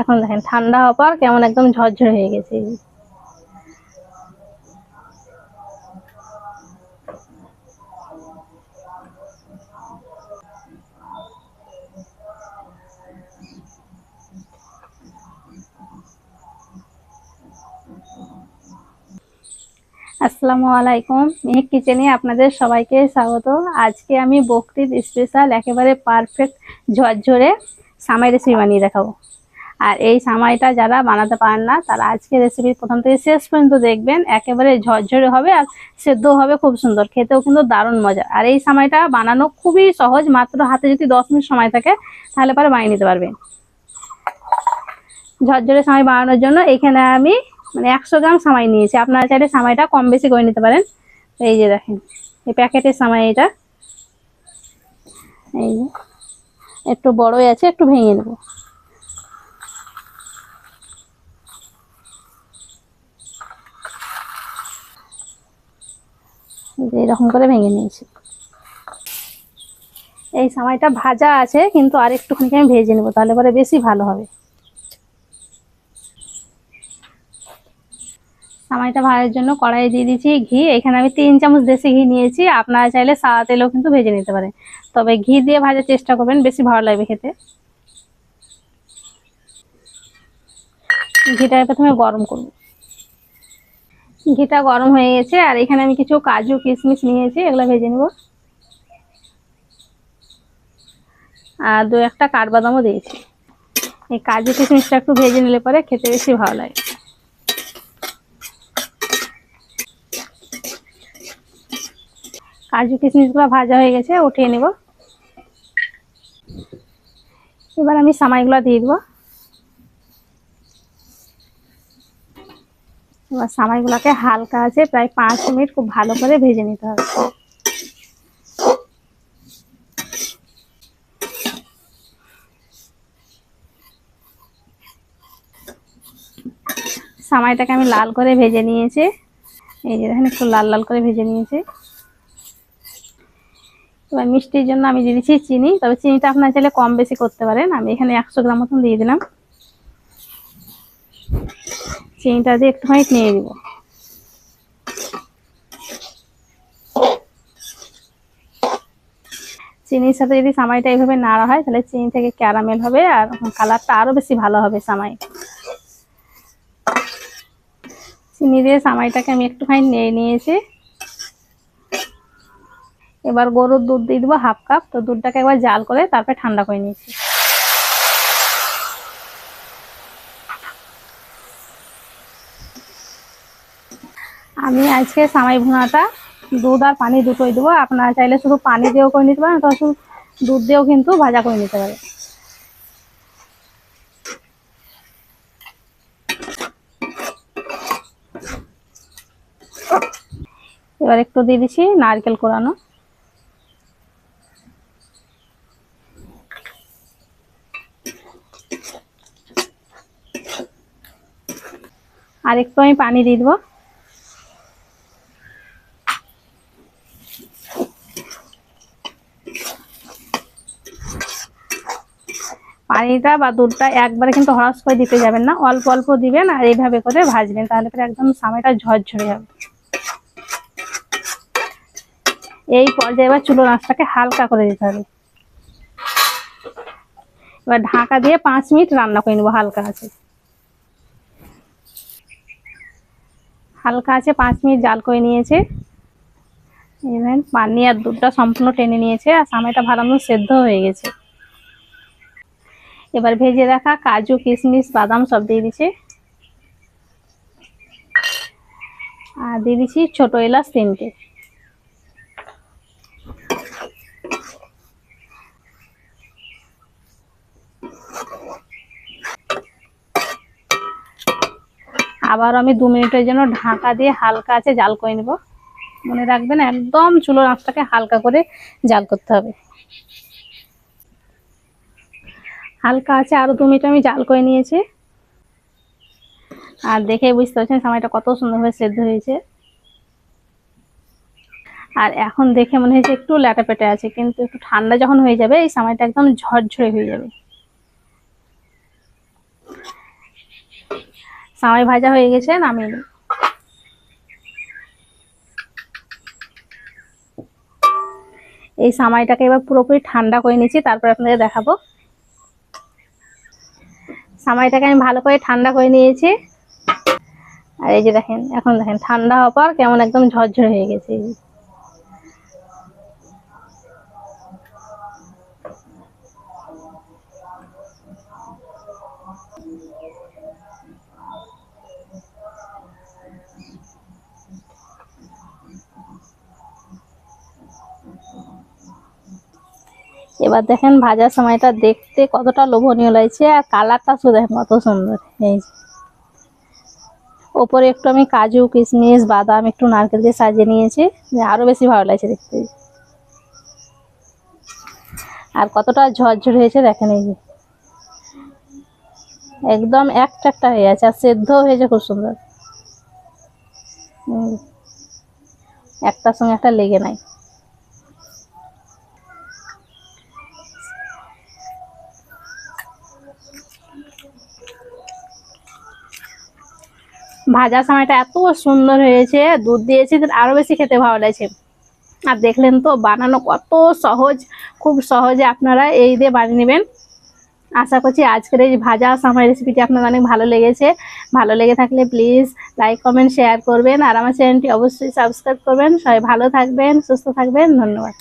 এখন দেখেন ঠান্ডা হওয়ার কেমন একদম ঝরঝরে হয়ে গেছে। আসসালামু আলাইকুম মেহেক কিচেনে আপনাদের সবাইকে স্বাগত। আজকে আমি বকরিদ স্পেশাল একেবারে পারফেক্ট ঝরঝরে সামাই রেসিপি বানিয়ে দেখাবো। আর এই সামাইটা যারা বানাতে পারেন না, তারা আজকে রেসিপি প্রথম থেকে শেষ পর্যন্ত দেখবেন, একেবারে ঝরঝরে হবে আর সেদ্ধ হবে খুব সুন্দর, খেতেও কিন্তু দারুণ মজা। আর এই সামাইটা বানানো খুবই সহজ, মাত্র হাতে যদি দশ মিনিট সময় থাকে, তাহলে পরে বানিয়ে নিতে পারবেন। ঝরঝরে সামাই বানানোর জন্য এখানে আমি মানে একশো গ্রাম সামাই নিয়েছি, আপনারা চাইলে সামাইটা কম বেশি করে নিতে পারেন। এই যে দেখেন, এই প্যাকেটের সামাই এটা। এই একটু বড়ই আছে, একটু ভেঙে নেব। এরকম করে ভেঙে নিয়েছি। এই সামাইটা ভাজা আছে, কিন্তু আর একটুখানি আমি ভেজে নেব, তাহলে পরে বেশি ভালো হবে। সামাইটা ভাজার জন্য কড়াই দিয়ে দিয়েছি ঘি। এখানে আমি তিন চামচ দেশি ঘি নিয়েছি, আপনারা চাইলে সাদা তেলেও কিন্তু ভেজে নিতে পারেন। তবে ঘি দিয়ে ভাজার চেষ্টা করবেন, বেশি ভালো লাগবে খেতে। ঘিটা প্রথমে গরম করব। ঘিটা গরম হয়ে গেছে, আর এখানে আমি কিছু কাজু কিশমিশ নিয়েছি, এগুলো ভেজে নেব। আর দু একটা কাঠবাদামও দিয়েছি। এই কাজু কিশমিশটা একটু ভেজে নিলে পরে খেতে বেশি ভালো লাগে। কাজু কিশমিশগুলো ভাজা হয়ে গেছে, উঠিয়ে নেব। এবার আমি সামাইগুলো দিয়ে দেবো। এবার সামাইগুলোকে হালকা আছে, প্রায় পাঁচ মিনিট খুব ভালো করে ভেজে নিতে হবে। সামাইটাকে আমি লাল করে ভেজে নিয়েছি। এই যে দেখেন, একটু লাল লাল করে ভেজে নিয়েছি। এবার মিষ্টির জন্য আমি দিয়ে দিচ্ছি চিনি, তবে চিনিটা আপনার চাইলে কম বেশি করতে পারেন। আমি এখানে একশো গ্রাম মতন দিয়ে দিলাম। চিনিটা দিয়ে একটুখানি নিয়ে দিব চিনির সাথে যদি সামাইটা এইভাবে নাড়া হয়, তাহলে চিনি থেকে ক্যারামেল হবে আর কালারটা আরও বেশি ভালো হবে সামাই। চিনি দিয়ে সামাইটাকে আমি একটুখানি নিয়ে নিয়েছি। এবার গরুর দুধ দিয়ে দেবো হাফ কাপ, তো দুধটাকে একবার জাল করে তারপরে ঠান্ডা করে নিয়েছি। আমি আজকে সামাই ভুনাটা, দুধ আর পানি দুটোই দেবো। আপনারা চাইলে শুধু পানি দিয়েও করে নিতে পারেন, অথবা শুধু দুধ দিয়েও কিন্তু ভাজা করে নিতে পারে এবার একটু দিয়ে দিচ্ছি নারকেল কোরানো। আর একটু আমি পানি দিয়ে দেবো। পানিটা বা দুধটা একবারে কিন্তু হরস করে দিতে যাবেন না। অল্প অল্প দিবেন আর এইভাবে করে ভাজবেন, তাহলে পরে একদম সামাইটা ঝরঝরে যাবে এই পর্যায়ে এবার চুলো নাচটাকে হালকা করে দিতে হবে। এবার ঢাকা দিয়ে পাঁচ মিনিট রান্না করে নেব হালকা আছে। হালকা আছে, পাঁচ মিনিট জাল করে নিয়েছে। এবার পানি আর দুধটা সম্পূর্ণ টেনে নিয়েছে আর সামাইটা ভালো মতো সেদ্ধ হয়ে গেছে। এবার ভেজে রাখা কাজু, কিশমিশ, বাদাম সব দিয়ে দিচ্ছি। আর দিয়ে দিচ্ছি ছোটো এলাচ তিনটে। আবার আমি দু মিনিটের জন্য ঢাকা দিয়ে হালকা আছে জাল করে নেব। মনে রাখবেন একদম চুলোর আঁচটাকে হালকা করে জাল করতে হবে। হালকা আছে আরও দু মিনিট আমি জাল করে নিয়েছি। আর দেখে বুঝতে পারছেন সময়টা কত সুন্দরভাবে সেদ্ধ হয়েছে। আর এখন দেখে মনে হয়েছে একটু ল্যাটা পেটে আছে, কিন্তু একটু ঠান্ডা যখন হয়ে যাবে, এই সময়টা একদম ঝরঝরে হয়ে যাবে। সামাই ভাজা হয়ে গেছে, নামিয়ে নিই। এই সামাইটাকে এবার পুরোপুরি ঠান্ডা করে নিচ্ছি, তারপর আপনাদের দেখাবো। সামাইটাকে আমি ভালো করে ঠান্ডা করে নিয়েছি। আর এই যে দেখেন, এখন দেখেন, ঠান্ডা হওয়ার পর কেমন একদম ঝরঝর হয়ে গেছে। এবার দেখেন ভাজার সময়টা দেখতে কতটা লোভনীয় লাগছে, আর কালারটা শুধু দেখেন কত সুন্দর। এই। ওপরে একটু আমি কাজু, কিশমিশ, বাদাম একটু নারকেল দিয়ে সাজিয়ে নিয়েছি আরও বেশি ভালো লাগছে দেখতে। আর কতটা ঝরঝর হয়েছে দেখেন এই যে। একদম একটা একটা হয়ে আছে, আর সেদ্ধ হয়েছে খুব সুন্দর। একটার সঙ্গে একটা লেগে নাই। ভাজা সময়টা এত সুন্দর হয়েছে, দুধ দিয়েছি আরও বেশি খেতে ভালো লাগছে। আর দেখলেন তো, বানানো কত সহজ, খুব সহজে আপনারা এই দিয়ে বানিয়ে নেবেন। আশা করছি আজকের এই ভাজা সামাই রেসিপিটি আপনার অনেক ভালো লেগেছে। ভালো লেগে থাকলে প্লিজ লাইক কমেন্ট শেয়ার করবেন। আর আমার চ্যানেলটি অবশ্যই সাবস্ক্রাইব করবেন। সবাই ভালো থাকবেন, সুস্থ থাকবেন। ধন্যবাদ।